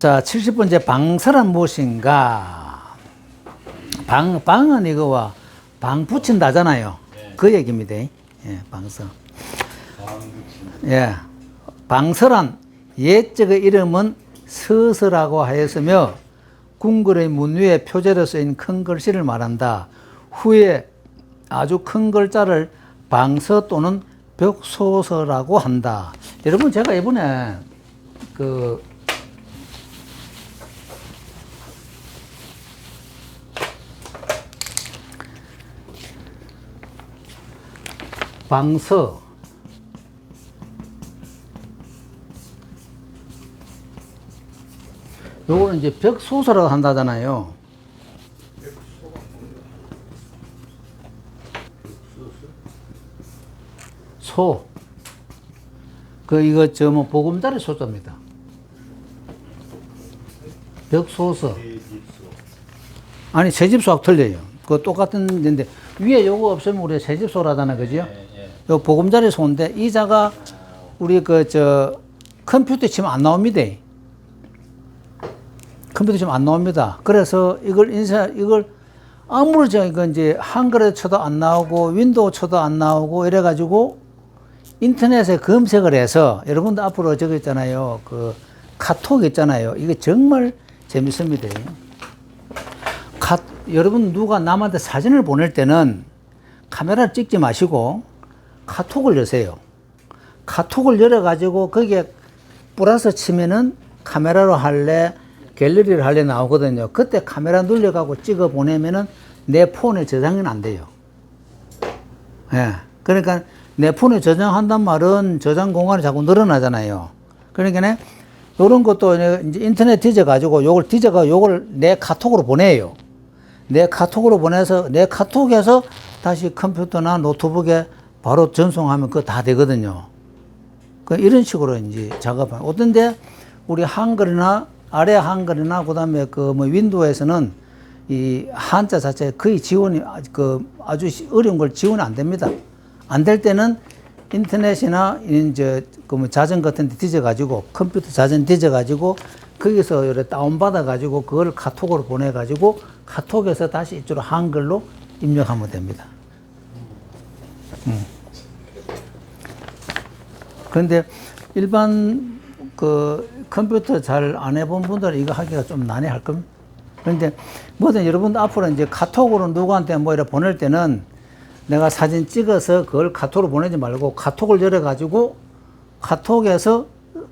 자, 70번째 방설은 무엇인가? 방, 방은 이거와 방 붙인다잖아요. 그 얘기입니다. 예, 방설. 예. 방설한 옛적의 이름은 서서라고 하였으며 궁궐의 문 위에 표제로 쓰인 큰 글씨를 말한다. 후에 아주 큰 글자를 방서 또는 벽소서라고 한다. 여러분 제가 이번에 그 방서 요거는 이제 벽소서라고 한다잖아요. 소. 그 이거 저 뭐 보금자리 소자입니다. 벽소서. 아니 새집소하고 틀려요. 그 똑같은 데인데 위에 요거 없으면 우리 새집소라잖아, 그죠? 요 보금자리 소인데 이 자가 우리 그 저 컴퓨터 치면 안 나옵니다. 컴퓨터 치면 안 나옵니다. 그래서 이걸 인쇄 이걸 아무리 저 이거 이제 한글에 쳐도 안 나오고 윈도우 쳐도 안 나오고 이래 가지고 인터넷에 검색을 해서 여러분도 앞으로 저거 있잖아요. 그 카톡 있잖아요. 이게 정말 재밌습니다. 카, 여러분 누가 남한테 사진을 보낼 때는 카메라를 찍지 마시고 카톡을 여세요. 카톡을 열어가지고 거기에 플러스 치면은 카메라로 할래, 갤러리를 할래 나오거든요. 그때 카메라 눌려가고 찍어 보내면은 내 폰에 저장은 안 돼요. 예. 그러니까 내 폰에 저장한단 말은 저장 공간이 자꾸 늘어나잖아요. 그러니까 이런 것도 이제 인터넷 뒤져가지고 요걸 뒤져가 요걸 내 카톡으로 보내요. 내 카톡으로 보내서 내 카톡에서 다시 컴퓨터나 노트북에 바로 전송하면 그거 다 되거든요. 그 이런 식으로 이제 작업하는. 어떤데 우리 한글이나 아래 한글이나 그다음에 그 뭐 윈도우에서는 이 한자 자체 거의 지원이 아- 그 아주 어려운 걸 지원이 안 됩니다. 안 될 때는 인터넷이나 이제 그뭐 자전 같은 데 뒤져 가지고 컴퓨터 자전 뒤져 가지고 거기서 이렇게 다운 받아 가지고 그걸 카톡으로 보내 가지고 카톡에서 다시 이쪽으로 한글로 입력하면 됩니다. 그런데 일반 그 컴퓨터 잘 안 해본 분들은 이거 하기가 좀 난해할 겁니다. 그런데 뭐든 여러분도 앞으로 이제 카톡으로 누구한테 뭐 이렇게 보낼 때는 내가 사진 찍어서 그걸 카톡으로 보내지 말고 카톡을 열어가지고 카톡에서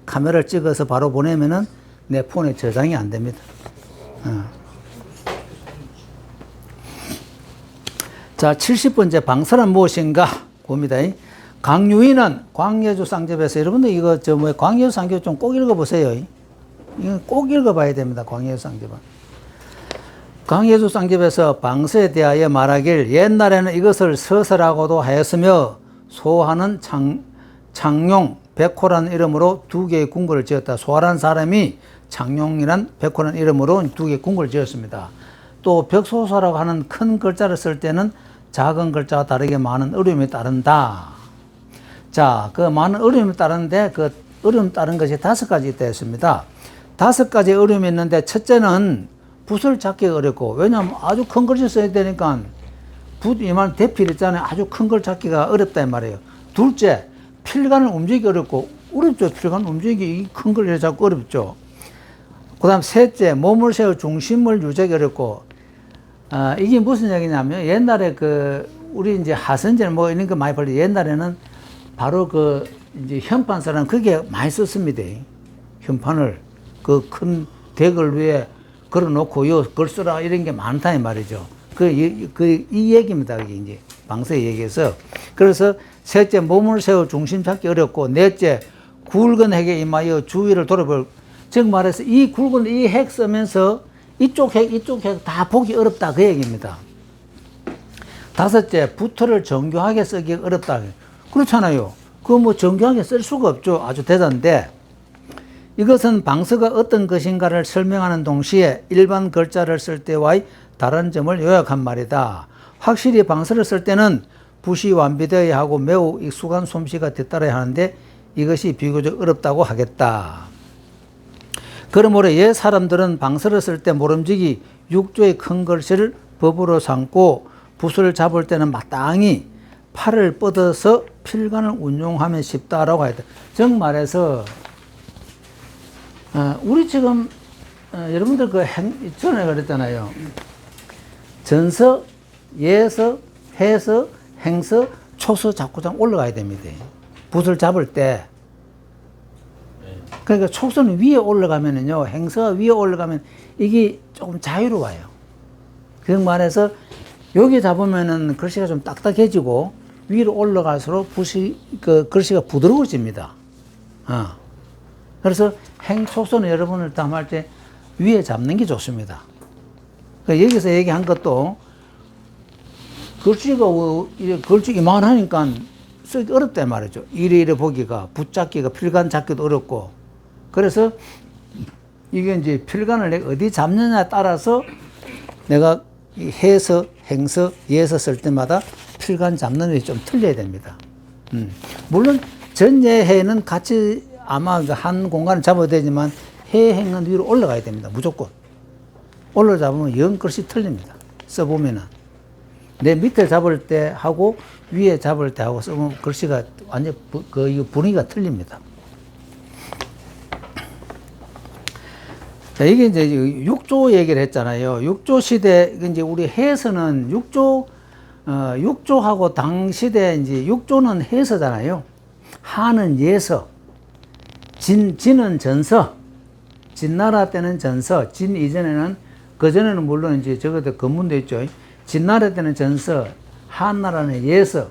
카메라를 찍어서 바로 보내면은 내 폰에 저장이 안 됩니다. 어. 자, 70번째 방설은 무엇인가? 봅니다. 강유인은 광예주 쌍접에서 여러분들 이거 저 뭐 광예주 쌍접 좀꼭 읽어보세요. 이거 꼭 읽어봐야 됩니다. 광예주 쌍접은. 광예주 쌍접에서 방서에 대하여 말하길 옛날에는 이것을 서서라고도 하였으며 소하는 창, 창용, 백호라는 이름으로 두 개의 궁궐을 지었다. 소하라는 사람이 창용이란 백호라는 이름으로 두 개의 궁궐을 지었습니다. 또 벽소사라고 하는 큰 글자를 쓸 때는 작은 글자와 다르게 많은 어려움이 따른다. 자, 그 많은 어려움이 따르는데 그 어려움 따른 것이 다섯 가지 있다 했습니다. 다섯 가지 어려움이 있는데 첫째는 붓을 잡기가 어렵고 왜냐하면 아주 큰 글씨 써야 되니까 붓 이만 대필 있잖아요. 아주 큰 걸 잡기가 어렵다 이 말이에요. 둘째, 필관을 움직이기 어렵고 어렵죠. 필관 움직이기 큰 걸 잡고 어렵죠. 그 다음 셋째, 몸을 세워 중심을 유지하기 어렵고 아, 이게 무슨 얘기냐면 옛날에 그 우리 이제 하선제 뭐 이런 거 많이 벌리 옛날에는 바로 그 이제 현판사는 그게 많이 썼습니다. 현판을 그 큰 덱을 위에 걸어놓고 요 글 쓰라 이런 게 많다 이 말이죠. 그이 그, 이 얘기입니다. 이게 이제 방서의 얘기에서 그래서 셋째 몸을 세워 중심 잡기 어렵고 넷째 굵은 핵에 임하여 주위를 돌아볼 즉 말해서 이 굵은 이 핵 쓰면서 이쪽 핵 이쪽 핵다 보기 어렵다 그 얘기입니다. 다섯째 부터를 정교하게 쓰기 어렵다. 그렇잖아요. 그거 뭐 정교하게 쓸 수가 없죠. 아주 대단한데 이것은 방서가 어떤 것인가를 설명하는 동시에 일반 글자를 쓸 때와의 다른 점을 요약한 말이다. 확실히 방서를 쓸 때는 붓이 완비되어야 하고 매우 익숙한 솜씨가 뒤따라야 하는데 이것이 비교적 어렵다고 하겠다. 그러므로 옛 사람들은 방설을 쓸 때 모름지기 육조의 큰 글씨를 법으로 삼고 붓을 잡을 때는 마땅히 팔을 뻗어서 필관을 운용하면 쉽다라고 하다. 즉 말해서 어, 우리 지금 어, 여러분들 그 행, 전에 그랬잖아요. 전서, 예서, 해서, 행서, 초서 자꾸 좀 올라가야 됩니다. 붓을 잡을 때. 그러니까 촉선이 위에 올라가면은요, 행서가 위에 올라가면 이게 조금 자유로워요. 그 말해서 여기 잡으면은 글씨가 좀 딱딱해지고 위로 올라갈수록 붓이, 그 글씨가 부드러워집니다. 어. 그래서 행촉선을 여러분을 담을 때 위에 잡는 게 좋습니다. 그 여기서 얘기한 것도 글씨가 글씨 이만하니까 쓰기 어렵단 말이죠. 이래 이래 보기가 붙잡기가 필관 잡기도 어렵고 그래서 이게 이제 필관을 내가 어디 잡느냐에 따라서 내가 이 해서 행서 예서 쓸 때마다 필관 잡는 게 좀 틀려야 됩니다. 음. 물론 전예해는 같이 아마 그한 공간을 잡아야 되지만 해행은 위로 올라가야 됩니다. 무조건. 올라 잡으면 영 글씨 틀립니다. 써보면은. 내 밑에 잡을 때 하고 위에 잡을 때 하고 써보면 글씨가 완전 부, 그 분위기가 틀립니다. 자, 이게 이제 육조 얘기를 했잖아요. 육조 시대, 이제 우리 해서는 육조, 어, 육조하고 당시대 이제 육조는 해서잖아요. 하는 예서, 진, 진은 전서, 진나라 때는 전서, 진 이전에는, 그전에는 물론 이제 저것도 건문도 있죠. 진나라 때는 전서, 한나라는 예서,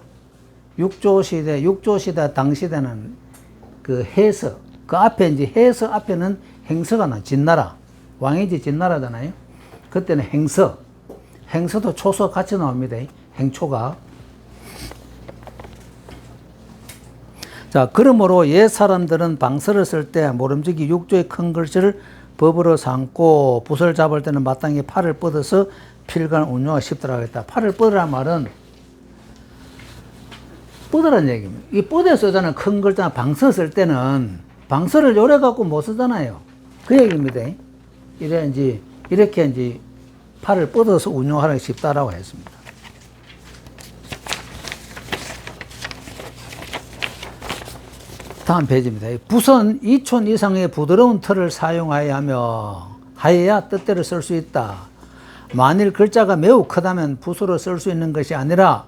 육조 시대, 육조 시대 당시대는 그 해서, 그 앞에 이제 해서 앞에는 행서가 나, 진나라. 왕이지 진나라잖아요. 그때는 행서, 행서도 초서 같이 나옵니다. 행초가. 자, 그러므로 옛 사람들은 방서를 쓸 때 모름지기 육조의 큰 글씨를 법으로 삼고 붓을 잡을 때는 마땅히 팔을 뻗어서 필관 운용하기 쉽더라고 했다. 팔을 뻗으란 말은 뻗으란 얘기입니다. 이 뻗어 쓰잖아요. 큰 글자 방서 쓸 때는 방서를 요래 갖고 못 쓰잖아요. 그 얘기입니다. 이래 이제 이렇게 이제 팔을 뻗어서 운용하기 쉽다라고 했습니다. 다음 페이지입니다. 붓은 2촌 이상의 부드러운 털을 사용하여야 하며 하여야 뜻대로 쓸 수 있다. 만일 글자가 매우 크다면 붓으로 쓸 수 있는 것이 아니라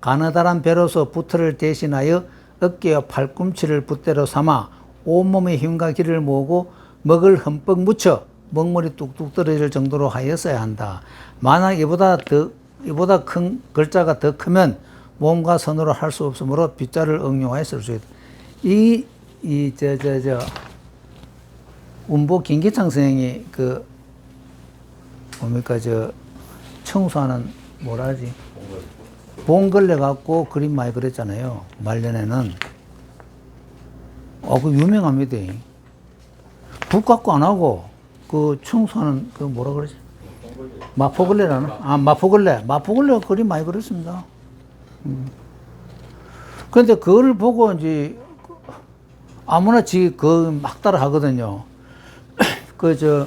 가느다란 배로서 붓을 대신하여 어깨와 팔꿈치를 붓대로 삼아 온몸의 힘과 기를 모으고 먹을 흠뻑 묻혀 먹물이 뚝뚝 떨어질 정도로 하여 써야 한다. 만약 이보다 더 이보다 큰 글자가 더 크면 몸과 손으로 할 수 없으므로 빗자를 응용하여 쓸 수 있다. 이, 이, 저, 저, 저, 운보 김기창 선생이 그, 뭡니까, 저, 청소하는, 뭐라 하지? 봉걸레 갖고 그림 많이 그렸잖아요. 말년에는. 어, 그 유명합니다. 붓 갖고 안 하고, 그 청소하는, 그 뭐라 그러지? 마포걸레라나? 아, 마포걸레. 마포걸레가 그림 많이 그렸습니다. 그런데 그걸 보고 이제 아무나 지그막 따라 하거든요. 그 저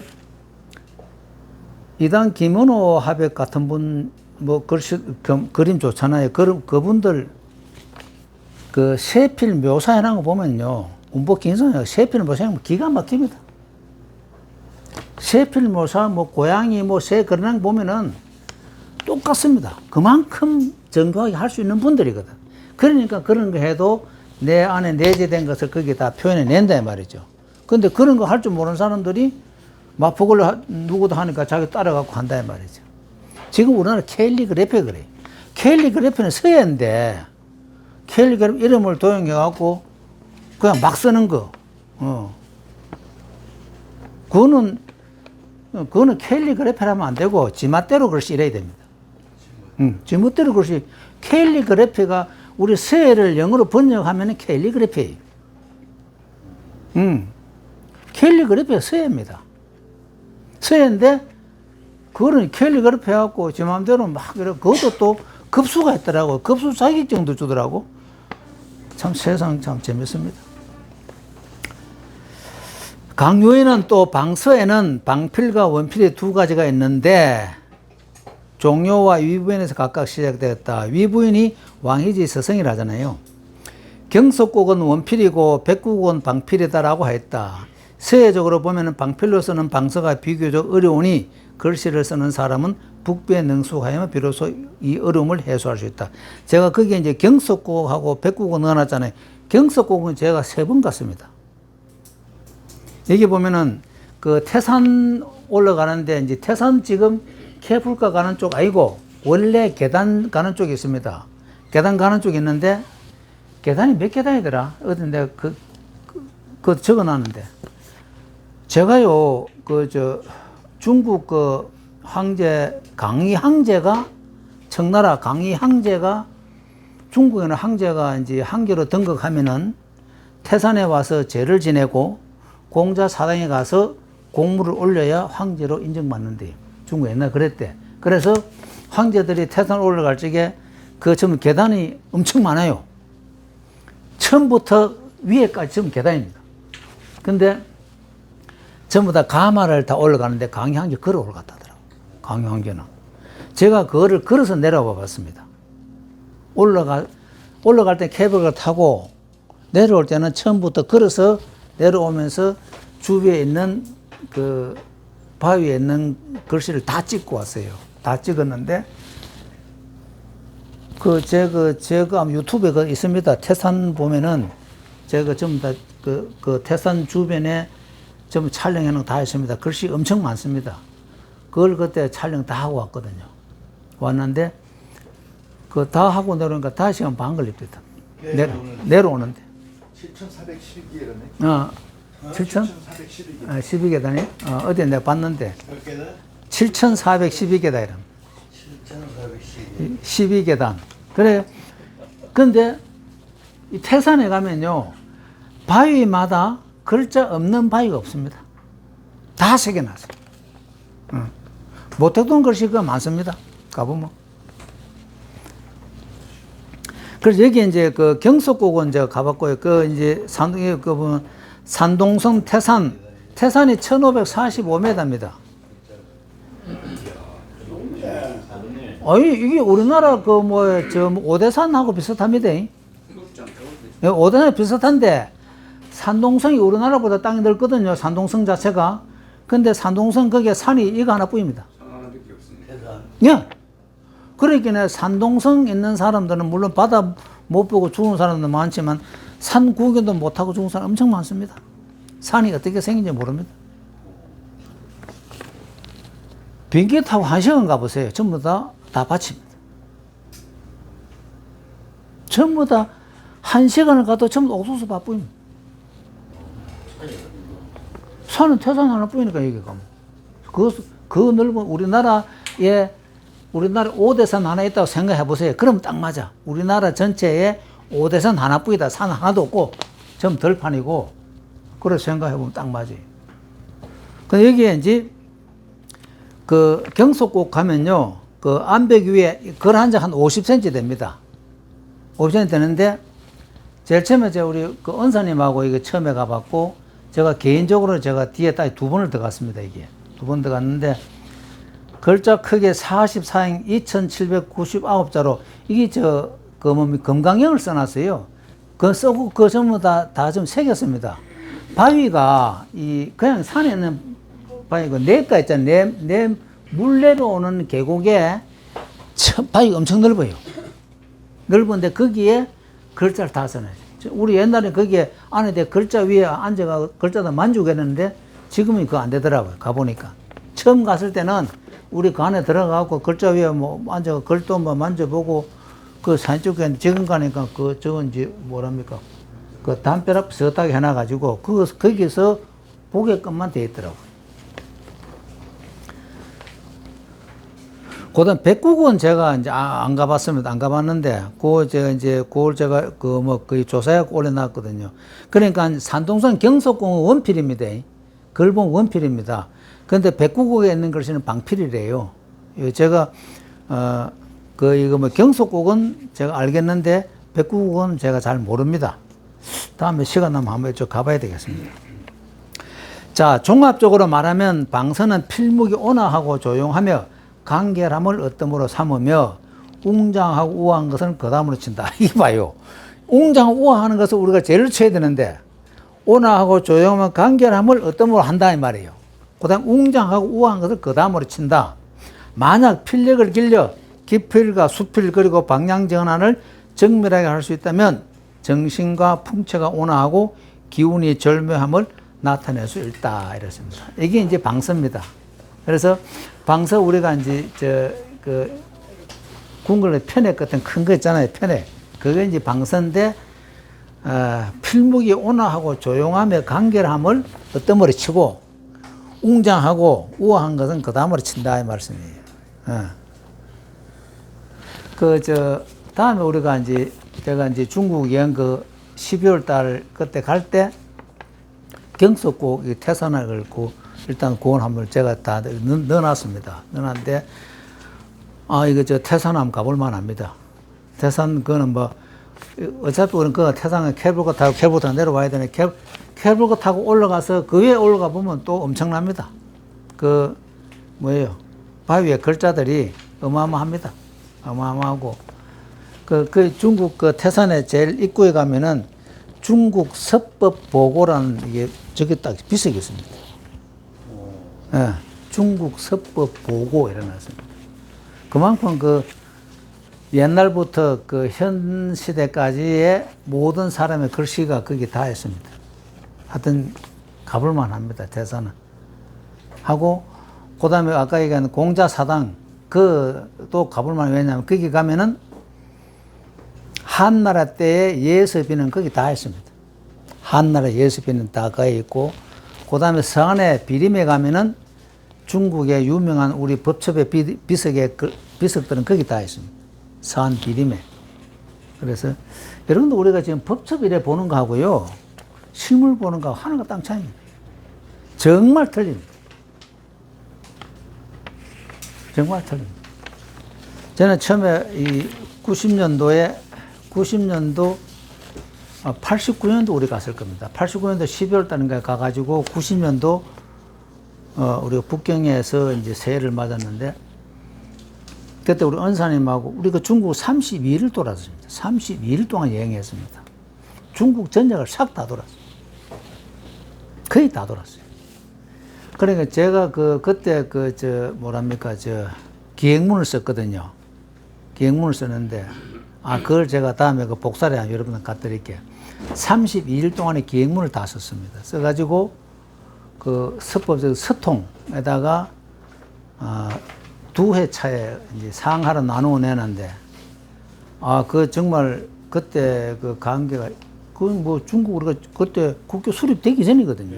이단 김은호 하백 같은 분뭐 글씨 그, 그림 좋잖아요. 그 그분들 그 세필 묘사해 놓은 거 보면요. 운복 긴성이 세필 묘사하면 기가 막힙니다. 세필 묘사 뭐 고양이 뭐 새 그런 거 보면은 똑같습니다. 그만큼 정교하게 할 수 있는 분들이거든. 그러니까 그런 거 해도 내 안에 내재된 것을 거기다 표현해 낸다 말이죠. 근데 그런 거 할 줄 모르는 사람들이 마포걸 누구도 하니까 자기 따라갖고 한다 말이죠. 지금 우리나라 캘리그래피 그래. 캘리그래피는 서예인데 캘리그래피 이름을 도용해 갖고 그냥 막 쓰는 거. 어. 그거는 어, 그거는 캘리그래피라면 안 되고 지맛대로 글씨 이래야 됩니다. 음, 지멋대로 글씨 캘리그래피가 우리 서예를 영어로 번역하면 캘리그래피. 음, 캘리그래피가 서예입니다. 서예인데, 그거는 캘리그래피 해갖고 지 마음대로 막, 이래, 그것도 또 급수가 있더라고. 급수 자격증도 주더라고. 참 세상 참 재밌습니다. 강요에는 또 방서에는 방필과 원필이 두 가지가 있는데 종료와 위부인에서 각각 시작되었다. 위부인이 왕이지 서성이라잖아요. 경석곡은 원필이고 백국은 방필이다라고 하였다. 서예적으로 보면 방필로 쓰는 방서가 비교적 어려우니 글씨를 쓰는 사람은 북부에 능숙하면 비로소 이 어려움을 해소할 수 있다. 제가 거기에 이제 경석곡하고 백국을 넣어놨잖아요. 경석곡은 제가 세 번 갔습니다. 여기 보면은 그 태산 올라가는데 이제 태산 지금 케이블카 가는 쪽 아니고 원래 계단 가는 쪽이 있습니다. 계단 가는 쪽이 있는데 계단이 몇 계단이더라? 내가 그, 그, 그 적어 놨는데. 제가요, 그, 저, 중국 그 황제, 강희 황제가, 청나라 강희 황제가 중국에는 황제가 이제 황제로 등극하면은 태산에 와서 제를 지내고 공자 사당에 가서 공물을 올려야 황제로 인정받는데요. 중국 옛날 그랬대. 그래서 황제들이 태산 올라갈 적에 그 전부 계단이 엄청 많아요. 처음부터 위에까지 전부 계단입니다. 근데 전부 다 가마를 다 올라가는데 강희황제 걸어 올라갔다더라고. 강희황제는. 제가 그거를 걸어서 내려와 봤습니다. 올라가, 올라갈 때 케이블을 타고 내려올 때는 처음부터 걸어서 내려오면서 주위에 있는 그 바위에 있는 글씨를 다 찍고 왔어요. 다 찍었는데 그 제가 제가 유튜브에 그 있습니다. 태산 보면은 제가 전부 다그 그 태산 주변에 전부 촬영해 놓은 다 있습니다. 글씨 엄청 많습니다. 그걸 그때 촬영 다 하고 왔거든요. 왔는데 그 다 하고 내려오니까 다시 시간 반 걸립니다. 내려, 내려오는데. 7,412개라네. 어, 7천? 7,412개. 어, 12계단이? 어, 어디 내가 봤는데. 몇 개다? 7,412계단 이름. 7,412개. 12계단. 그래. 근데 이 태산에 가면요. 바위마다 글자 없는 바위가 없습니다. 다 새겨놨어요. 응. 못했던 글씨가 많습니다. 가보면. 그래서 여기 이제 그 경석곡은 제가 가봤고요. 그 이제 산동에 그 보면 산동성 태산, 태산이 1545m입니다. 아니 이게 우리나라 그 뭐 저 오대산하고 비슷합니다. 예, 오대산 비슷한데 산동성이 우리나라보다 땅이 넓거든요. 산동성 자체가. 근데 산동성 거기에 산이 이거 하나뿐입니다. 예. 그러니까 산동성 있는 사람들은 물론 바다 못 보고 죽은 사람도 많지만 산 구경도 못 하고 죽은 사람 엄청 많습니다. 산이 어떻게 생긴지 모릅니다. 비행기 타고 한 시간 가보세요. 전부 다, 다 밭입니다. 전부 다 한 시간을 가도 전부 다 옥수수 밭뿐입니다. 산은 태산 하나뿐이니까 여기 가면. 그, 그 넓은 우리나라에 우리나라 5대산 하나 있다고 생각해 보세요. 그럼 딱 맞아. 우리나라 전체에 5대산 하나뿐이다. 산 하나도 없고 좀 덜판이고 그래 생각해 보면 딱 맞아요. 여기에 이제 그 경속곡 가면요. 그 암벽 위에 걸한적한 50cm 됩니다. 50cm 되는데 제일 처음에 제가 우리 그 은사님하고 이게 처음에 가봤고 제가 개인적으로 제가 뒤에 딱 두 번을 들어갔습니다. 이게 두 번 들어갔는데 글자 크게 44행 2799자로 이게 저 그 뭡니까 금강형을 써놨어요. 그 써고 그 전부 다 다 좀 새겼습니다. 바위가 이 그냥 산에 있는 바위가 내가 있잖아요. 내물 내려오는 계곡에 참 바위가 엄청 넓어요. 넓은데 거기에 글자를 다 써놔요. 우리 옛날에 거기에 안에 대 글자 위에 앉아가 글자도 만지고 했는데 지금은 그거 안 되더라고요. 가보니까. 처음 갔을 때는 우리 그 안에 들어가고 글자 위에 뭐 앉아가 글도 뭐 만져보고 그 사진 쪽에 지금 가니까 그 저건지 뭐랍니까. 그 담벼락 비슷하게 해놔가지고 그, 거기서 보게끔만 돼 있더라고요. 그다음 백국은 제가 이제 아- 안 가봤습니다. 안 가봤는데 그 제가 이제 그걸 제가 그 뭐 거의 조사해 올려놨거든요. 그러니까 산동선 경속공은 원필입니다. 글본 원필입니다. 그런데 백국에 있는 글씨는 방필이래요. 예, 제가 어 그 이거 뭐 경속국은 제가 알겠는데 백국은 제가 잘 모릅니다. 다음에 시간 나면 한번 좀 가봐야 되겠습니다. 자, 종합적으로 말하면 방선은 필목이 온화하고 조용하며 간결함을 어떤으로 삼으며 웅장하고 우아한 것은 거담으로 친다. 이봐요. 웅장하고 우아하는 것을 우리가 제일 쳐야 되는데 온화하고 조용하면 간결함을 어떤 으로 한다 이 말이에요. 그 다음 웅장하고 우아한 것을 거담으로 친다. 만약 필력을 길려 기필과 수필 그리고 방향 전환을 정밀하게 할 수 있다면 정신과 풍채가 온화하고 기운이 절묘함을 나타낼 수 있다 이렇습니다. 이게 이제 방서입니다. 그래서 방서 우리가 이제 저그 궁궐의 편액 같은 큰 거 있잖아요. 편액. 그게 이제 방서인데 어, 필목이 온화하고 조용하며 간결함을 어떤 머리 치고 웅장하고 우아한 것은 그 다음으로 친다 이 말씀이에요. 어. 그저 다음에 우리가 이제 제가 이제 중국 여행 그 12월 달 그때 갈 때 경석고 이 태산을 고 일단 고원 한번 제가 다 넣- 넣어놨습니다. 넣어놨는데 아 이거 저 태산 한번 가볼 만합니다. 태산 그거는 뭐 어차피 우리는 그 태산은 케이블카 타고 케이블카 내려와야 되는 케 케이블카 타고 올라가서 그 위에 올라가 보면 또 엄청납니다. 그 뭐예요? 바위 위에 글자들이 어마어마합니다. 어마어마하고 그, 그 중국 그 태산에 제일 입구에 가면은 중국 서법 보고라는 이게 저기 딱 비석이 있습니다. 예, 중국 서법 보고 이래놨습니다. 그만큼 그 옛날부터 그 현 시대까지의 모든 사람의 글씨가 거기 다 있습니다. 하여튼 가볼만 합니다. 대사는. 하고, 그 다음에 아까 얘기한 공자사당, 그 또 가볼만 왜냐면 거기 가면은 한나라 때의 예습비는 거기 다 있습니다. 한나라 예습비는 다 거기 있고, 그 다음에 서안의 비림에 가면은 중국의 유명한 우리 법첩의 비, 비석의 그, 비석들은 거기 다 있습니다. 서안 비림에. 그래서 여러분도 우리가 지금 법첩 이래 보는 거하고요, 실물 보는 거하고 하나가 땅 차이입니다. 정말 틀립니다. 정말 틀립니다. 저는 처음에 이 90년도에 90년도 89년도 우리 갔을 겁니다. 89년도 12월 달인가 가가지고 90년도 어, 우리가 북경에서 이제 새해를 맞았는데 그때 우리 은사님하고 우리가 중국 32일 돌았습니다. 32일 동안 여행했습니다. 중국 전역을 싹 다 돌았어요. 거의 다 돌았어요. 그러니까 제가 그 그때 그 저 뭐랍니까 저 기행문을 썼거든요. 기행문을 썼는데 아 그걸 제가 다음에 그 복사를 하면 여러분들 갖다 드릴게요. 32일 동안에 기행문을 다 썼습니다. 써가지고 그 서법적 서통에다가 아, 두 회 차에 이제 상하로 나누어 내는데 아 그 정말 그때 그 관계가 그뭐 중국 우리가 그때 국교 수립되기 전이거든요.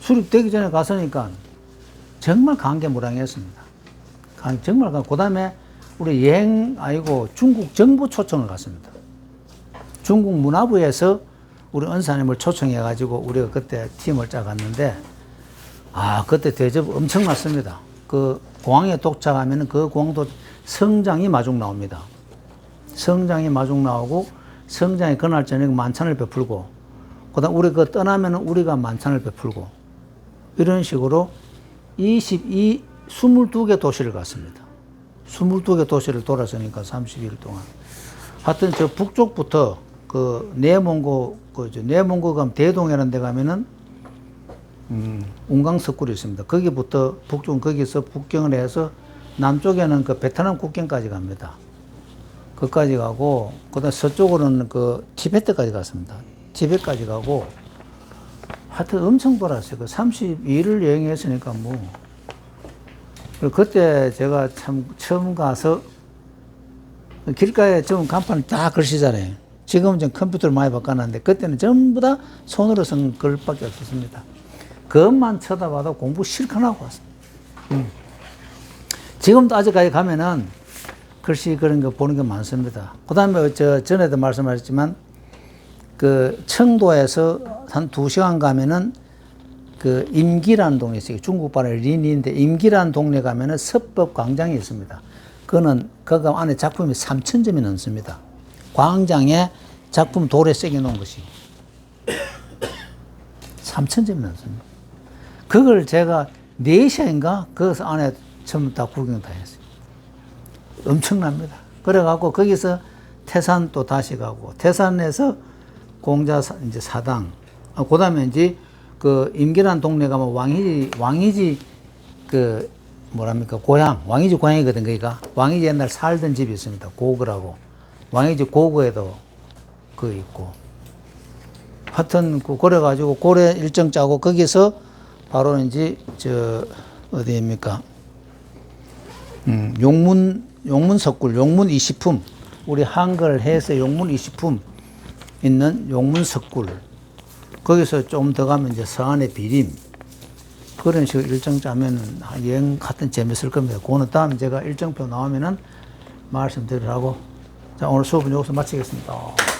수립되기 전에 갔으니까 정말 관계 무량했습니다. 관- 정말 그 다음에 우리 여행 아니고 중국 정부 초청을 갔습니다. 중국 문화부에서 우리 은사님을 초청해 가지고 우리가 그때 팀을 짜갔는데 아 그때 대접 엄청 났습니다. 그 공항에 도착하면 그 공항도 성장이 마중 나옵니다. 성장이 마중 나오고 성장이 그날 저녁 만찬을 베풀고 그다음 우리 그 떠나면 우리가 만찬을 베풀고 이런 식으로 22 22개 도시를 갔습니다. 22개 도시를 돌았으니까 30일 동안. 하여튼 저 북쪽부터 그 내몽고 그저 내몽고 가면 대동이라는 데 가면은 음, 운강석굴이 있습니다. 거기부터 북쪽 거기서 북경을 해서 남쪽에는 그 베트남 국경까지 갑니다. 거기까지 가고 그다음 서쪽으로는 그 티베트까지 갔습니다. 티베트까지 가고 하여튼 엄청 돌았어요. 그 32일을 여행했으니까 뭐. 그때 제가 참 처음 가서 길가에 좀 간판을 다 글씨잖아요. 지금은 좀 컴퓨터를 많이 바꿔놨는데 그때는 전부 다 손으로 쓴 글밖에 없었습니다. 그것만 쳐다봐도 공부 실컷 하고 왔습니다. 음. 지금도 아직까지 가면은 글씨 그런 거 보는 게 많습니다. 그 다음에 저 전에도 말씀하셨지만 그 청도에서 한 두 시간 가면은 그 임기라는 동네 있어요. 중국 발의 린인데 임기라는 동네 가면은 서법 광장이 있습니다. 그거는 그 안에 작품이 3천 점이 넘습니다. 광장에 작품 돌에 새겨 놓은 것이 3천 점이 넘습니다. 그걸 제가 4시인가? 거기서 안에 전부 다 구경 다 했어요. 엄청납니다. 그래갖고 거기서 태산 또 다시 가고 태산에서 공자 사, 이제 사당 아, 그 다음에 이제 그 임계란 동네 가면 왕이지 왕이지 그 뭐랍니까? 고향 왕이지 고향이거든 그러니까 왕이지 옛날 살던 집이 있습니다. 고거라고. 왕이지 고거에도 그 있고. 하여튼 그 그래 가지고 고래 일정 짜고 거기서 바로 이제 저 어디입니까? 음, 용문 용문 석굴 용문 이식품. 우리 한글 해서 용문 이식품 있는 용문 석굴. 거기서 좀 더 가면 이제 서안의 비림. 그런 식으로 일정 짜면 여행 같은 재밌을 겁니다. 그거는 다음 제가 일정표 나오면은 말씀드리라고. 자 오늘 수업은 여기서 마치겠습니다.